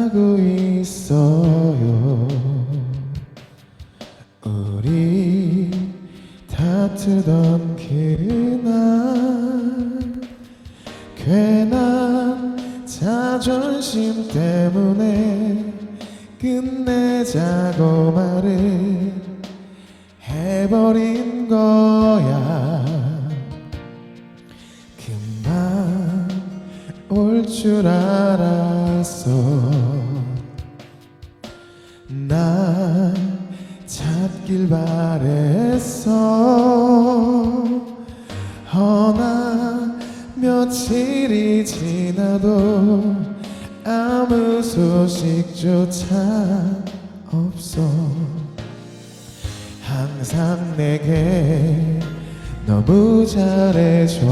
가고 있어요. 우리 다투던 그날 괜한 자존심 때문에 끝내자고 말을 해버린 거야 올 줄 알았어. 나 찾길 바랬어. 허나 며칠이 지나도 아무 소식조차 없어. 항상 내게 너무 잘해줘서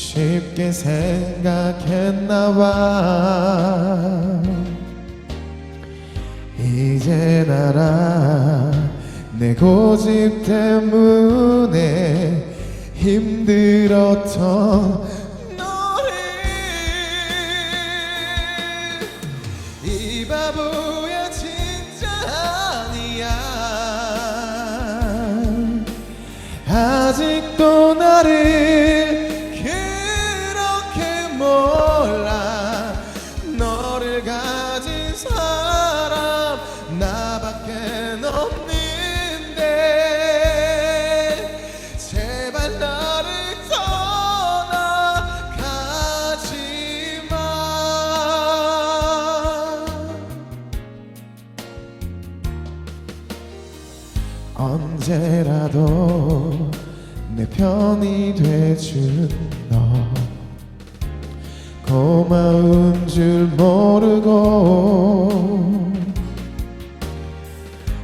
쉽게 생각했나 봐. 이제 알아 내 고집 때문에 힘들었던 너를 이 바보야 진짜 아니야. 아직도 나를 사람 나밖에 없는데 제발 나를 떠나가지 마. 언제라도 내 편이 돼준 너 고마운 줄 모르고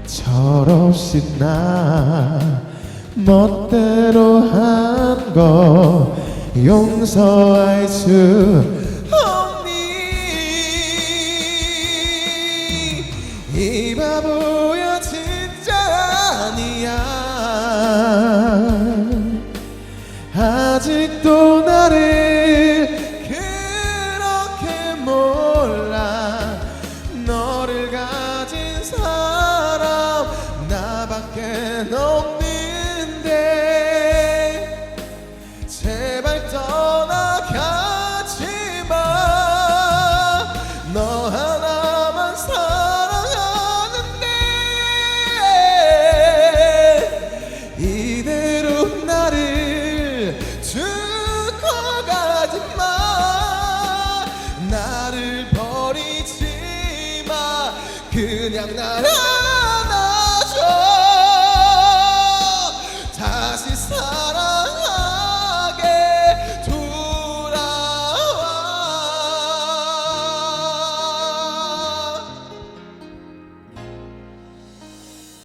철없이 나 멋대로 한 거 용서할 수 없니? 이 바보야 진짜 아니야. 아직도 나밖에 없는데 제발 떠나가지 마너 하나만 사랑하는데 이대로 나를 두고 가지 마. 나를 버리지 마. 그냥 나를